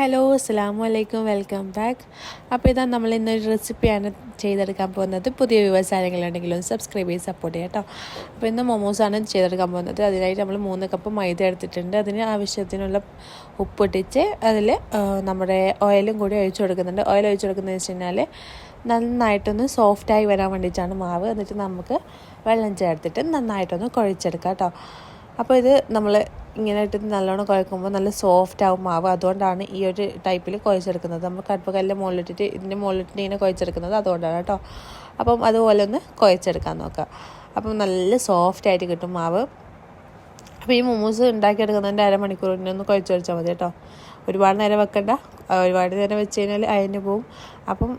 Hello അസ്സാം വലൈക്കും welcome back. അപ്പോൾ ഇതാ നമ്മൾ ഇന്നൊരു റെസിപ്പിയാണ് ചെയ്തെടുക്കാൻ പോകുന്നത്. പുതിയ വ്യവസായങ്ങളുണ്ടെങ്കിലും ഒന്ന് സബ്സ്ക്രൈബ് ചെയ്ത് സപ്പോർട്ട് ചെയ്യാം കേട്ടോ അപ്പോൾ ഇന്ന് മൊമോസാണ് ചെയ്തെടുക്കാൻ പോകുന്നത്. അതിനായിട്ട് നമ്മൾ മൂന്ന് കപ്പ് മൈദ എടുത്തിട്ടുണ്ട്. അതിന് ആവശ്യത്തിനുള്ള ഉപ്പിട്ടിച്ച് അതിൽ നമ്മുടെ ഓയിലും കൂടി ഒഴിച്ചു കൊടുക്കുന്നുണ്ട്. ഓയിൽ ഒഴിച്ചു കൊടുക്കുന്നതെന്ന് വെച്ച് കഴിഞ്ഞാൽ നന്നായിട്ടൊന്ന് സോഫ്റ്റായി വരാൻ വേണ്ടിയിട്ടാണ് മാവ്. എന്നിട്ട് നമുക്ക് വെള്ളം ചേർത്തിട്ട് നന്നായിട്ടൊന്ന് കുഴച്ചെടുക്കാം കേട്ടോ അപ്പോൾ ഇത് നമ്മൾ ഇങ്ങനെ ഇട്ടിട്ട് നല്ലോണം കുഴക്കുമ്പോൾ നല്ല സോഫ്റ്റ് ആവും മാവ്. അതുകൊണ്ടാണ് ഈ ഒരു ടൈപ്പിൽ കുഴച്ചെടുക്കുന്നത്. നമ്മൾ കടുപ്പക്കല്ലിന്റെ മുകളിലിട്ടിട്ട് ഇതിന്റെ മുകളിലിട്ടിട്ട് ഇങ്ങനെ കുഴച്ചെടുക്കുന്നത് അതുകൊണ്ടാണ് കേട്ടോ. അപ്പം അതുപോലെ ഒന്ന് കുഴച്ചെടുക്കാൻ നോക്കുക അപ്പം നല്ല സോഫ്റ്റ് ആയിട്ട് കിട്ടും മാവ്. അപ്പോൾ ഈ മോമോസ് ഉണ്ടാക്കിയെടുക്കുന്നതിന്റെ അരമണിക്കൂർ മുന്നേ ഒന്ന് കുഴച്ച് വെച്ചാൽ മതി കേട്ടോ. ഒരുപാട് നേരം വെക്കണ്ട. ഒരുപാട് നേരം വെച്ച് കഴിഞ്ഞാൽ അയഞ്ഞു പോവും. അപ്പം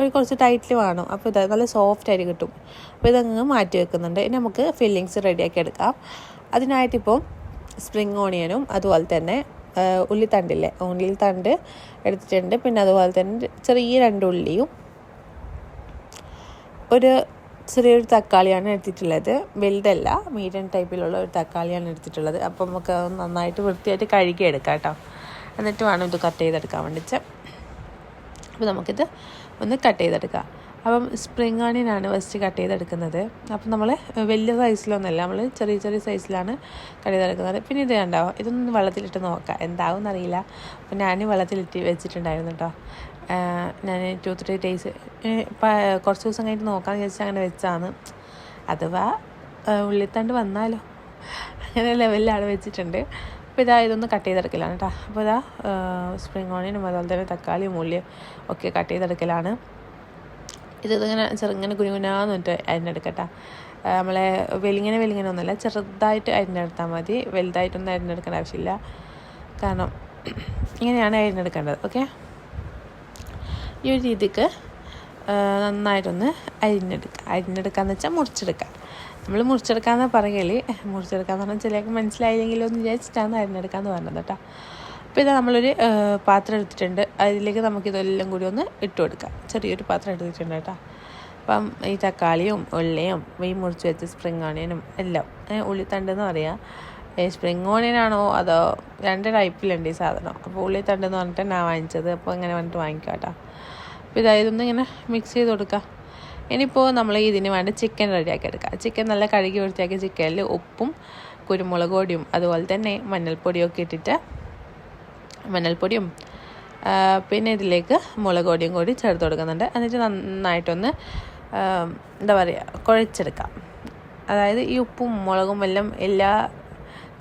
ഒരു കുറച്ച് ടൈറ്റിൽ വേണം. അപ്പോൾ ഇത് നല്ല സോഫ്റ്റ് ആയിട്ട് കിട്ടും. അപ്പോൾ ഇതങ്ങ് മാറ്റി വെക്കുന്നുണ്ട്. ഇനി നമുക്ക് ഫില്ലിങ്സ് റെഡിയാക്കി എടുക്കാം. അതിനായിട്ടിപ്പോൾ സ്പ്രിങ് ഓണിയനും അതുപോലെ തന്നെ ഉള്ളിത്തണ്ടില്ലേ? ഉള്ളിത്തണ്ട് എടുത്തിട്ടുണ്ട്. പിന്നെ അതുപോലെ തന്നെ ചെറിയ രണ്ട് ഉള്ളിയും ഒരു ചെറിയൊരു തക്കാളിയാണ് എടുത്തിട്ടുള്ളത്. വലുതല്ല മീഡിയം ടൈപ്പിലുള്ള ഒരു തക്കാളിയാണ് എടുത്തിട്ടുള്ളത്. അപ്പം നമുക്ക് നന്നായിട്ട് വൃത്തിയായിട്ട് കഴുകി എടുക്കാം കേട്ടോ. എന്നിട്ട് വേണം ഇത് കട്ട് ചെയ്തെടുക്കാൻ വേണ്ടിച്ച് അപ്പോൾ നമുക്കിത് ഒന്ന് കട്ട് ചെയ്തെടുക്കാം. അപ്പം സ്പ്രിങ് ആണിയനാണ് ഫസ്റ്റ് കട്ട് ചെയ്തെടുക്കുന്നത്. അപ്പം നമ്മൾ വലിയ സൈസിലൊന്നുമല്ല നമ്മൾ ചെറിയ ചെറിയ സൈസിലാണ് കട്ട് ചെയ്തെടുക്കുന്നത്. പിന്നെ ഇത് ഉണ്ടാവും ഇതൊന്ന് വെള്ളത്തിലിട്ട് നോക്കാം. എന്താവും എന്നറിയില്ല അപ്പം ഞാൻ വെള്ളത്തിലിട്ട് വെച്ചിട്ടുണ്ടായിരുന്നു കേട്ടോ ഞാൻ ടു ത്രീ ഡേയ്സ് കുറച്ച് ദിവസം കഴിഞ്ഞിട്ട് നോക്കാമെന്ന് വിചാരിച്ചാൽ അങ്ങനെ വെച്ചാണ് അഥവാ ഉള്ളിത്തണ്ട് വന്നാലോ. അങ്ങനെ ലെവലിലാണ് വെച്ചിട്ടുണ്ട്. അപ്പോൾ ഇതാ ഇതൊന്ന് കട്ട് ചെയ്തെടുക്കലാണ് കേട്ടോ അപ്പോൾ ഇതാ സ്പ്രിങ് ഓണിയനും അതുപോലെ തന്നെ തക്കാളിയും ഉള്ളിയും ഒക്കെ കട്ട് ചെയ്തെടുക്കലാണ്. ഇതിങ്ങനെ ചെറുങ്ങനെ കുഞ്ഞുകുഞ്ഞാന്ന് പറഞ്ഞിട്ട് അരിഞ്ഞെടുക്കട്ടെ. നമ്മളെ വെലിങ്ങനെ വെലിങ്ങനെ ഒന്നുമല്ല ചെറുതായിട്ട് അരിഞ്ഞെടുത്താൽ മതി. വലുതായിട്ടൊന്നും അരിഞ്ഞെടുക്കേണ്ട ആവശ്യമില്ല. കാരണം ഇങ്ങനെയാണ് അരിഞ്ഞെടുക്കേണ്ടത് ഓക്കെ? ഈ ഒരു രീതിക്ക് നന്നായിട്ടൊന്ന് അരിഞ്ഞെടുക്കുക അരിഞ്ഞെടുക്കാന്ന് വെച്ചാൽ മുറിച്ചെടുക്കുക നമ്മൾ മുറിച്ചെടുക്കാന്ന് പറയൽ. മുറിച്ചെടുക്കാന്ന് പറഞ്ഞാൽ ചിലർക്ക് മനസ്സിലായില്ലെങ്കിലോ എന്ന് വിചാരിച്ചിട്ടാണ് അരിഞ്ഞെടുക്കാന്ന് പറഞ്ഞത് കേട്ടോ. അപ്പോൾ ഇതാ നമ്മളൊരു പാത്രം എടുത്തിട്ടുണ്ട്. അതിലേക്ക് നമുക്ക് നമുക്കിതെല്ലാം കൂടി ഒന്ന് ഇട്ട് കൊടുക്കാം. ചെറിയൊരു പാത്രം എടുത്തിട്ടുണ്ട് കേട്ടോ. അപ്പം ഈ തക്കാളിയും ഉള്ളിയും ഈ മുറിച്ച് വെച്ച സ്പ്രിങ് ഓണിയനും എല്ലാം. ഉള്ളിത്തണ്ടെന്ന് പറയാം. സ്പ്രിങ് ഓണിയനാണോ അതോ രണ്ട് ടൈപ്പിലുണ്ട് ഈ സാധനം? അപ്പോൾ ഉള്ളിത്തണ്ടെന്ന് പറഞ്ഞിട്ട് ഞാൻ വാങ്ങിച്ചത്. അപ്പോൾ ഇങ്ങനെ വന്നിട്ട് വാങ്ങിക്കാം കേട്ടോ. അപ്പോൾ ഇതായതൊന്ന് ഇങ്ങനെ മിക്സ് ചെയ്ത് കൊടുക്കാം. ഇനിയിപ്പോൾ നമ്മൾ ഇതിന് വേണ്ടി ചിക്കൻ റെഡിയാക്കി എടുക്കാം. ചിക്കൻ നല്ല കഴുകി വൃത്തിയാക്കിയ ചിക്കനിൽ ഉപ്പും കുരുമുളക് പൊടിയും അതുപോലെ തന്നെ മഞ്ഞൾപ്പൊടിയൊക്കെ ഇട്ടിട്ട് മഞ്ഞൾപ്പൊടിയും പിന്നെ ഇതിലേക്ക് മുളക് പൊടിയും കൂടി ചേർത്ത് കൊടുക്കുന്നുണ്ട്. എന്നിട്ട് നന്നായിട്ടൊന്ന് എന്താ പറയുക കുഴച്ചെടുക്കാം. അതായത് ഈ ഉപ്പും മുളകും എല്ലാം എല്ലാ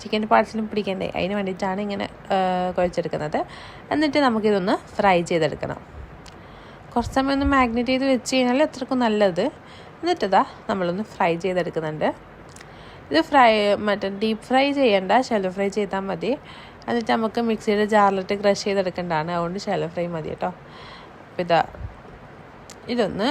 ചിക്കൻ പാർട്സിലും പിടിക്കണ്ടേ? അതിന് വേണ്ടിയിട്ടാണ് ഇങ്ങനെ കുഴച്ചെടുക്കുന്നത്. എന്നിട്ട് നമുക്കിതൊന്ന് ഫ്രൈ ചെയ്തെടുക്കണം. കുറച്ച് സമയം ഒന്ന് മാഗ്നേറ്റ് ചെയ്ത് വെച്ച് കഴിഞ്ഞാൽ അത്രക്കും നല്ലത്. എന്നിട്ടതാ നമ്മളൊന്ന് ഫ്രൈ ചെയ്തെടുക്കുന്നുണ്ട്. ഇത് ഫ്രൈ മറ്റേ ഡീപ്പ് ഫ്രൈ ചെയ്യണ്ട ഷെല്ലോ ഫ്രൈ ചെയ്താൽ മതി. എന്നിട്ട് നമുക്ക് മിക്സിയുടെ ജാറിലിട്ട് ക്രഷ് ചെയ്തെടുക്കേണ്ടതാണ്. അതുകൊണ്ട് ഷെല്ലോ ഫ്രൈ മതി കേട്ടോ. ഇതാ ഇതൊന്ന്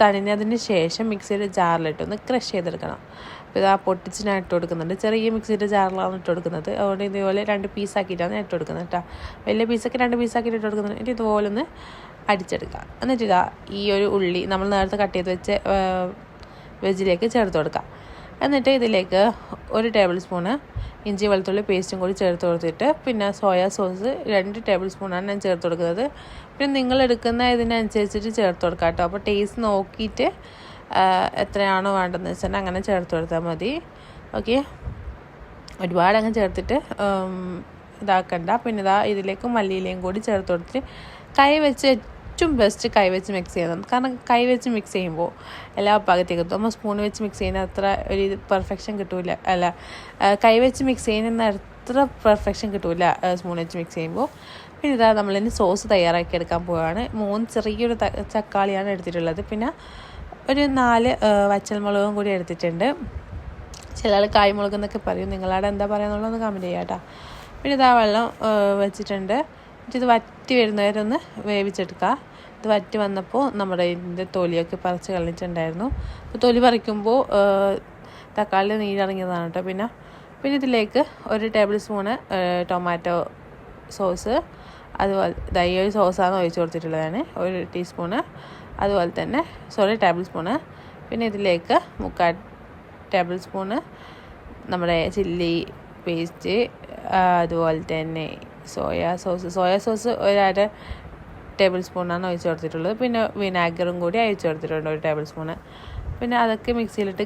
തണിഞ്ഞതിന് ശേഷം മിക്സിയുടെ ജാറിലിട്ടൊന്ന് ക്രഷ് ചെയ്തെടുക്കണം. അപ്പോൾ ഇതാ പൊട്ടിച്ച് ഞാൻ ഇട്ട് കൊടുക്കുന്നുണ്ട്. ചെറിയ മിക്സിയുടെ ജാറിലാണ് ഇട്ട് കൊടുക്കുന്നത്. അതുകൊണ്ട് ഇതുപോലെ രണ്ട് പീസാക്കിയിട്ടാണ് ഇട്ട് കൊടുക്കുന്നത് കേട്ടോ. വലിയ പീസൊക്കെ രണ്ട് പീസാക്കിയിട്ട് ഇട്ട് കൊടുക്കുന്നത് ഇതുപോലെ ഒന്ന് അടിച്ചെടുക്കുക എന്നിട്ട് ഇതാ ഈ ഒരു ഉള്ളി നമ്മൾ നേരത്തെ കട്ട് ചെയ്ത് വെച്ച് വെജിലേക്ക് ചേർത്ത് കൊടുക്കുക എന്നിട്ട് ഇതിലേക്ക് ഒരു ടേബിൾ സ്പൂണ് ഇഞ്ചി വെളുത്തുള്ളി പേസ്റ്റും കൂടി ചേർത്ത് കൊടുത്തിട്ട് പിന്നെ സോയാ സോസ് രണ്ട് ടേബിൾ സ്പൂണാണ് ഞാൻ ചേർത്ത് കൊടുക്കുന്നത്. പിന്നെ നിങ്ങൾ എടുക്കുന്ന ഇതിനനുസരിച്ചിട്ട് ചേർത്ത് കൊടുക്കാം കേട്ടോ. അപ്പോൾ ടേസ്റ്റ് നോക്കിയിട്ട് എത്രയാണോ വേണ്ടതെന്ന് വെച്ചാൽ അങ്ങനെ ചേർത്ത് കൊടുത്താൽ മതി. ഓക്കെ ഒരുപാട് അങ്ങ് ചേർത്തിട്ട് ഇതാക്കണ്ട. പിന്നെ ഇതാ ഇതിലേക്ക് മല്ലിയിലയും കൂടി ചേർത്ത് കൊടുത്തിട്ട് കൈ വെച്ച് ഏറ്റവും ബെസ്റ്റ് കൈ വെച്ച് മിക്സ് ചെയ്യുന്നത്. കാരണം കൈ വെച്ച് മിക്സ് ചെയ്യുമ്പോൾ എല്ലാ ഭാഗത്തേക്കും നമ്മൾ സ്പൂൺ വെച്ച് മിക്സ് ചെയ്യുന്ന അത്ര ഒരു ഇത് പെർഫെക്ഷൻ കിട്ടൂല. അല്ല കൈ വെച്ച് മിക്സ് ചെയ്യുന്ന അത്ര പെർഫെക്ഷൻ കിട്ടൂല സ്പൂൺ വെച്ച് മിക്സ് ചെയ്യുമ്പോൾ. പിന്നെ ഇതാ നമ്മളിനി സോസ് തയ്യാറാക്കി എടുക്കാൻ പോവുകയാണ് മൂന്ന് ചെറിയൊരു തക്കാളിയാണ് എടുത്തിട്ടുള്ളത്. പിന്നെ ഒരു നാല് വച്ചൽമുളകും കൂടി എടുത്തിട്ടുണ്ട്. ചില ആൾ കായ്മുളക് എന്നൊക്കെ പറയും. നിങ്ങളവിടെ എന്താ പറയുന്നുള്ളതെന്ന് കമന്റ് ചെയ്യാം കേട്ടോ. പിന്നെ ഇതാ വെള്ളം വെച്ചിട്ടുണ്ട്. ഇത് വറ്റി വരുന്നവരൊന്ന് വേവിച്ചെടുക്കുക ഇത് വറ്റി വന്നപ്പോൾ നമ്മുടെ ഇതിന്റെ തൊലിയൊക്കെ പറിച്ച് കളഞ്ഞിട്ടുണ്ടായിരുന്നു. അപ്പോൾ തൊലി പറിക്കുമ്പോൾ തക്കാളി നീരിറങ്ങിയതാണ് കേട്ടോ. പിന്നെ പിന്നെ ഇതിലേക്ക് ഒരു ടേബിൾ സ്പൂണ് ടൊമാറ്റോ സോസ് അതുപോലെ ദൈ ഒരു സോസാണ് ഒഴിച്ച് കൊടുത്തിട്ടുള്ളതാണ്. ഒരു ടീസ്പൂണ് അതുപോലെ തന്നെ സോറി ടേബിൾ സ്പൂണ്. പിന്നെ ഇതിലേക്ക് മുക്കാൽ ടേബിൾ സ്പൂണ് നമ്മുടെ ചില്ലി പേസ്റ്റ് അതുപോലെ തന്നെ സോയാ സോസ്. സോയാ സോസ് ഒരു അര ടേബിൾ സ്പൂണാണ് ഒഴിച്ച് കൊടുത്തിട്ടുള്ളത്. പിന്നെ വിനാഗറും കൂടി ഒഴിച്ച് കൊടുത്തിട്ടുണ്ട് ഒരു ടേബിൾ സ്പൂണ് പിന്നെ അതൊക്കെ മിക്സിയിലിട്ട്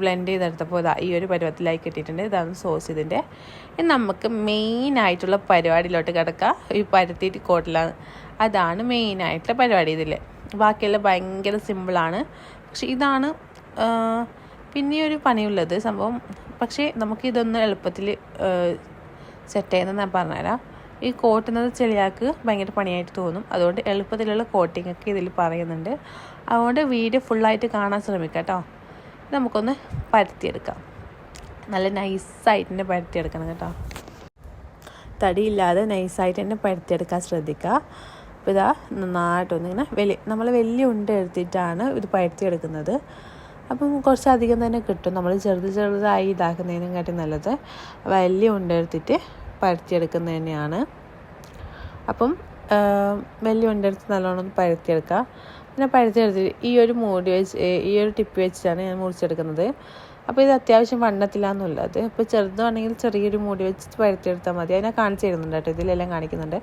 ബ്ലെൻഡ് ചെയ്തെടുത്തപ്പോൾ ഇതാ ഈ ഒരു പരുവത്തിലായി കിട്ടിയിട്ടുണ്ട്. ഇതാണ് സോസ് ഇതിന്റെ ഇനി നമുക്ക് മെയിനായിട്ടുള്ള പരിപാടിയിലോട്ട് കിടക്കാം. ഈ പരത്തിയിട്ട് കോട്ടിലാണ്. അതാണ് മെയിനായിട്ടുള്ള പരിപാടി ഇതിൽ ബാക്കിയെല്ലാം ഭയങ്കര സിമ്പിളാണ് പക്ഷെ ഇതാണ് പിന്നെ ഒരു പണിയുള്ളത് സംഭവം. പക്ഷേ നമുക്കിതൊന്ന് എളുപ്പത്തിൽ സെറ്റ് ചെയ്യുന്നത് ഞാൻ പറഞ്ഞുതരാം. ഈ കോട്ടുന്നത് ചെളിയാക്ക് ഭയങ്കര പണിയായിട്ട് തോന്നും. അതുകൊണ്ട് എളുപ്പത്തിലുള്ള കോട്ടിംഗ് ഒക്കെ ഇതിൽ പറയുന്നുണ്ട്. അതുകൊണ്ട് വീഡിയോ ഫുള്ളായിട്ട് കാണാൻ ശ്രമിക്കാം കേട്ടോ നമുക്കൊന്ന് പരത്തിയെടുക്കാം. നല്ല നൈസായിട്ട് തന്നെ പരത്തിയെടുക്കണം കേട്ടോ. തടിയില്ലാതെ നൈസായിട്ട് തന്നെ പരത്തിയെടുക്കാൻ ശ്രദ്ധിക്കുക അപ്പോൾ ഇതാ നന്നായിട്ടൊന്ന് ഇങ്ങനെ വലിയ നമ്മൾ വലിയ ഉണ്ട എടുത്തിട്ടാണ് ഇത് പരത്തിയെടുക്കുന്നത്. അപ്പം കുറച്ചധികം തന്നെ കിട്ടും. നമ്മൾ ചെറുത് ചെറുതായി ഇതാക്കുന്നതിനും കാട്ടി നല്ലത്. വലിയ ഉണ്ട എടുത്തിട്ട് പരത്തിയെടുക്കുന്നത് തന്നെയാണ് അപ്പം വെല്ലുവിന്റെ ഉണ്ട നല്ലോണം പരത്തിയെടുക്കുക. പിന്നെ പരത്തിയെടുത്തിട്ട് ഈ ഒരു മൂടി വെച്ച് ഈ ഒരു ടിപ്പ് വെച്ചിട്ടാണ് ഞാൻ മുറിച്ചെടുക്കുന്നത്. അപ്പോൾ ഇത് അത്യാവശ്യം വണ്ണത്തിലാണെന്നുള്ളത് ഇപ്പോൾ ചെറുതാണെങ്കിൽ ചെറിയൊരു മൂടി വെച്ച് പരത്തിയെടുത്താൽ മതി. അതിനെ കാണിച്ചു തരുന്നുണ്ട് കേട്ടോ. ഇതിലെല്ലാം കാണിക്കുന്നുണ്ട്.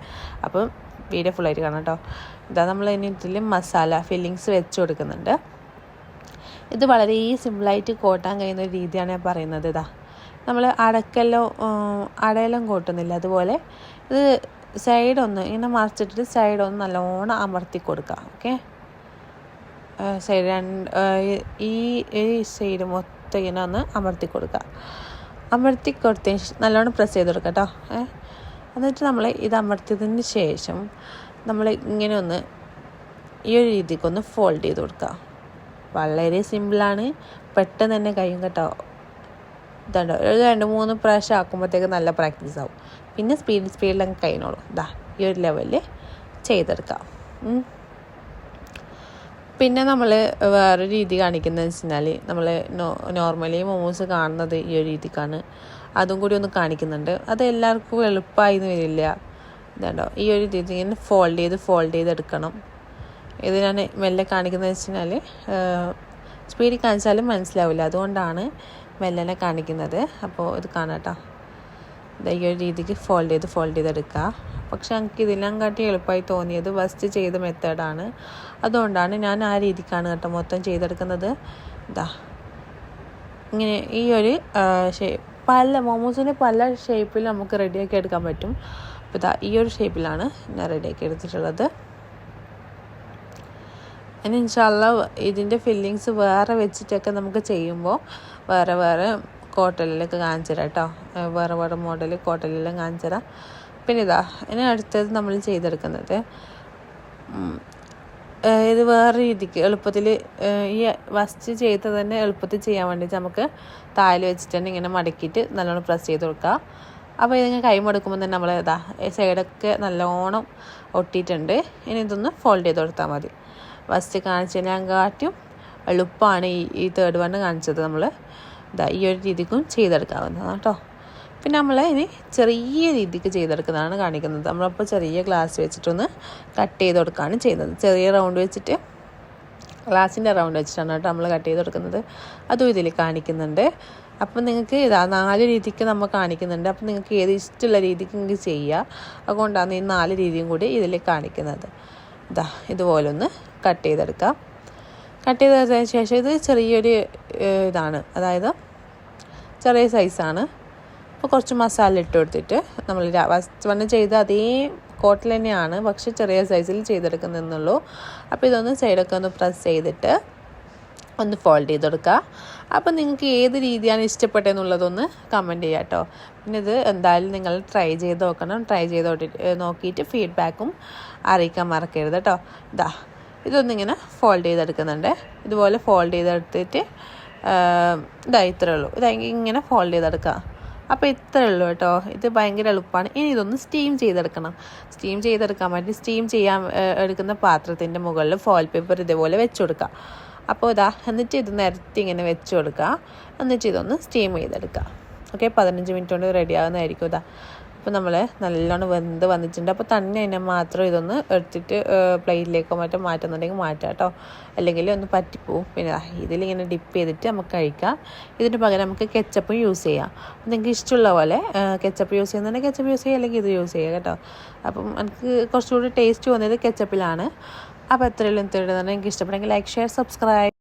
അപ്പം വീഡിയോ ഫുള്ളായിട്ട് കാണാം കേട്ടോ. ഇതാ നമ്മൾ ഇനി ഇതിൽ മസാല ഫില്ലിങ്സ് വെച്ച് കൊടുക്കുന്നുണ്ട്. ഇത് വളരെ സിമ്പിളായിട്ട് കോട്ടാൻ കഴിയുന്ന ഒരു രീതിയാണ് ഞാൻ പറയുന്നത്. ഇതാ. നമ്മൾ അടക്കല്ലോ അടയലം കോട്ടുന്നില്ല അതുപോലെ? ഇത് സൈഡൊന്ന് ഇങ്ങനെ മറിച്ചിട്ടിട്ട് സൈഡൊന്ന് നല്ലോണം അമർത്തി കൊടുക്കുക ഓക്കെ? സൈഡ് രണ്ട് ഈ ഈ സൈഡ് മൊത്തം ഇങ്ങനെ ഒന്ന് അമർത്തി കൊടുക്കുക അമർത്തി കൊടുത്തതിന് നല്ലോണം പ്രസ് ചെയ്ത് കൊടുക്കുക കേട്ടോ ഏ? എന്നിട്ട് നമ്മൾ ഇത് അമർത്തിയതിന് ശേഷം നമ്മൾ ഇങ്ങനെ ഒന്ന് ഈ ഒരു രീതിക്കൊന്ന് ഫോൾഡ് ചെയ്ത് കൊടുക്കുക വളരെ സിമ്പിളാണ്. പെട്ടെന്ന് തന്നെ കഴിയും കേട്ടോ. ഇതുണ്ടോ. ഒരു രണ്ട് മൂന്ന് പ്രാവശ്യം ആക്കുമ്പോഴത്തേക്ക് നല്ല പ്രാക്ടീസ് ആവും. പിന്നെ സ്പീഡ് സ്പീഡിലങ്ങ് കഴിഞ്ഞോളൂ. ഇതാ ഈ ഒരു ലെവലിൽ ചെയ്തെടുക്കാം. പിന്നെ നമ്മൾ വേറെ രീതി കാണിക്കുന്നതെന്ന് വെച്ചാൽ നമ്മൾ നോർമലി മോമോസ് കാണുന്നത് ഈ ഒരു രീതിക്കാണ്. അതും കൂടി ഒന്ന് കാണിക്കുന്നുണ്ട്. അത് എല്ലാവർക്കും എളുപ്പമായി വരില്ല. ഇതാണ്ടോ? ഈ ഒരു രീതി ഇങ്ങനെ ഫോൾഡ് ചെയ്ത് ഫോൾഡ് ചെയ്ത് എടുക്കണം. ഇത് ഞാൻ മെല്ലെ കാണിക്കുന്നതെന്ന് വെച്ചാൽ സ്പീഡിൽ കാണിച്ചാലും മനസ്സിലാവില്ല. അതുകൊണ്ടാണ് മെല്ലനെ കാണിക്കുന്നത്. അപ്പോൾ ഇത് കാണാട്ടോ. ഈ ഒരു രീതിക്ക് ഫോൾഡ് ചെയ്ത് ഫോൾഡ് ചെയ്തെടുക്കുക പക്ഷെ എനിക്ക് ഇതിനെല്ലാം കാട്ടി എളുപ്പമായി തോന്നിയത് ഫസ്റ്റ് ചെയ്ത മെത്തേഡാണ് അതുകൊണ്ടാണ് ഞാൻ ആ രീതിക്കാണ് കേട്ടോ മൊത്തം ചെയ്തെടുക്കുന്നത്. ഇതാ ഇങ്ങനെ ഈ ഒരു ഷേപ്പ് പല മോമോസിന് പല ഷേപ്പിൽ നമുക്ക് റെഡിയാക്കി എടുക്കാൻ പറ്റും. അപ്പോൾ ഇതാ ഈ ഒരു ഷേപ്പിലാണ് ഞാൻ റെഡിയാക്കി എടുത്തിട്ടുള്ളത്. ഇനി ഇൻഷാല്ല ഇതിന്റെ ഫില്ലിങ്സ് വേറെ വെച്ചിട്ടൊക്കെ നമുക്ക് ചെയ്യുമ്പോൾ വേറെ വേറെ കോട്ടലിലൊക്കെ കാണിച്ചു തരാം കേട്ടോ വേറെ വേറെ മോഡൽ കോട്ടലിലും കാണിച്ചു തരാം. പിന്നെ ഇതാ ഇനി അടുത്തത് നമ്മൾ ചെയ്തെടുക്കുന്നത് ഇത് വേറെ രീതിക്ക് എളുപ്പത്തിൽ ഈ വസ്റ്റ് ചെയ്ത് തന്നെ എളുപ്പത്തിൽ ചെയ്യാൻ വേണ്ടിയിട്ട് നമുക്ക് താഴെ വെച്ചിട്ട് തന്നെ ഇങ്ങനെ മടക്കിയിട്ട് നല്ലോണം പ്രസ് ചെയ്ത് കൊടുക്കുക അപ്പോൾ ഇതിങ്ങനെ കൈ മടക്കുമ്പോൾ തന്നെ നമ്മൾ ഇതാ സൈഡൊക്കെ നല്ലോണം ഒട്ടിയിട്ടുണ്ട്. ഇനി ഇതൊന്ന് ഫോൾഡ് ചെയ്ത് കൊടുത്താൽ മതി. ഫസ്റ്റ് കാണിച്ചതിനെക്കാട്ടും എളുപ്പമാണ് ഈ ഈ തേർഡ് വണ് കാണിച്ചത് നമ്മൾ ഇതാ ഈ ഒരു രീതിക്കും ചെയ്തെടുക്കാവുന്നതാണ് കേട്ടോ പിന്നെ നമ്മൾ ഇനി ചെറിയ രീതിക്ക് ചെയ്തെടുക്കുന്നതാണ് കാണിക്കുന്നത്. നമ്മളപ്പോൾ ചെറിയ ഗ്ലാസ് വെച്ചിട്ടൊന്ന് കട്ട് ചെയ്ത് കൊടുക്കുകയാണ് ചെയ്യുന്നത്. ചെറിയ റൗണ്ട് വെച്ചിട്ട് ഗ്ലാസിന്റെ റൗണ്ട് വെച്ചിട്ടാണ് കേട്ടോ നമ്മൾ കട്ട് ചെയ്ത് കൊടുക്കുന്നത് അതും ഇതിൽ കാണിക്കുന്നുണ്ട്. അപ്പം നിങ്ങൾക്ക് ഇതാ നാല് രീതിക്ക് നമ്മൾ കാണിക്കുന്നുണ്ട്. അപ്പം നിങ്ങൾക്ക് ഏത് ഇഷ്ടമുള്ള രീതിക്ക് നിങ്ങൾക്ക് ചെയ്യുക അതുകൊണ്ടാണ് ഈ നാല് രീതിയും കൂടി ഇതിൽ കാണിക്കുന്നത്. ഇതാ ഇതുപോലൊന്ന് കട്ട് ചെയ്തെടുക്കാം. കട്ട് ചെയ്തതിന് ശേഷം ഇത് ചെറിയൊരു ഇതാണ്. അതായത് ചെറിയ സൈസാണ് അപ്പോൾ കുറച്ച് മസാല ഇട്ട് കൊടുത്തിട്ട് നമ്മൾ ഫസ്റ്റ് ചെയ്ത അതേ കോട്ടിൽ തന്നെയാണ് പക്ഷെ ചെറിയ സൈസിൽ ചെയ്തെടുക്കുന്നെന്നുള്ളൂ അപ്പോൾ ഇതൊന്ന് സൈഡൊക്കെ ഒന്ന് പ്രസ് ചെയ്തിട്ട് ഒന്ന് ഫോൾഡ് ചെയ്ത് കൊടുക്കുക അപ്പോൾ നിങ്ങൾക്ക് ഏത് രീതിയാണ് ഇഷ്ടപ്പെട്ടതെന്നുള്ളതൊന്ന് കമന്റ് ചെയ്യുക കേട്ടോ പിന്നെ ഇത് എന്തായാലും നിങ്ങൾ ട്രൈ ചെയ്ത് നോക്കണം. ട്രൈ ചെയ്ത് നോക്കിയിട്ട് ഫീഡ്ബാക്കും അറിയിക്കാൻ മറക്കരുത് കേട്ടോ ഇതാ ഇതൊന്നിങ്ങനെ ഫോൾഡ് ചെയ്തെടുക്കുന്നുണ്ട്. ഇതുപോലെ ഫോൾഡ് ചെയ്തെടുത്തിട്ട് ഇതാ ഇത്രേ ഉള്ളൂ. ഇതാ ഇങ്ങനെ ഫോൾഡ് ചെയ്തെടുക്കുക അപ്പോൾ ഇത്രേ ഉള്ളൂ കേട്ടോ ഇത് ഭയങ്കര എളുപ്പമാണ് ഇനി ഇതൊന്ന് സ്റ്റീം ചെയ്തെടുക്കണം. സ്റ്റീം ചെയ്തെടുക്കാൻ വേണ്ടി സ്റ്റീം ചെയ്യാൻ എടുക്കുന്ന പാത്രത്തിന്റെ മുകളിൽ ഫോയിൽ പേപ്പർ ഇതേപോലെ വെച്ച് കൊടുക്കുക അപ്പോൾ ഇതാ എന്നിട്ട് ഇത് നിരത്തി ഇങ്ങനെ വെച്ച് കൊടുക്കുക എന്നിട്ട് ഇതൊന്ന് സ്റ്റീം ചെയ്തെടുക്കുക ഓക്കെ പതിനഞ്ച് മിനിറ്റ് കൊണ്ട് റെഡി ആകുന്നതായിരിക്കും ഇതാ അപ്പോൾ നമ്മൾ നല്ലോണം വെന്ത് വന്നിട്ടുണ്ട്. അപ്പോൾ തന്നെ അതിനെ മാത്രം ഇതൊന്ന് എടുത്തിട്ട് പ്ലേറ്റിലേക്കോ മറ്റോ മാറ്റുന്നുണ്ടെങ്കിൽ മാറ്റാം കേട്ടോ. അല്ലെങ്കിൽ ഒന്ന് പറ്റിപ്പോവും. പിന്നെ ഇതിലിങ്ങനെ ഡിപ്പ് ചെയ്തിട്ട് നമുക്ക് കഴിക്കാം. ഇതിന് പകരം നമുക്ക് കെച്ചപ്പ് യൂസ് ചെയ്യാം. നിങ്ങൾക്ക് ഇഷ്ടമുള്ള പോലെ കെച്ചപ്പ് യൂസ് ചെയ്യുന്നുണ്ടെങ്കിൽ കെച്ചപ്പ് യൂസ് ചെയ്യുക അല്ലെങ്കിൽ ഇത് യൂസ് ചെയ്യുക കേട്ടോ. അപ്പം എനിക്ക് കുറച്ചുകൂടി ടേസ്റ്റ് തോന്നിയത് കെച്ചപ്പിലാണ് അപ്പോൾ എത്രയും ഇത്രയും എനിക്ക് ഇഷ്ടപ്പെടുമെങ്കിൽ ലൈക്ക് ഷെയർ സബ്സ്ക്രൈബ്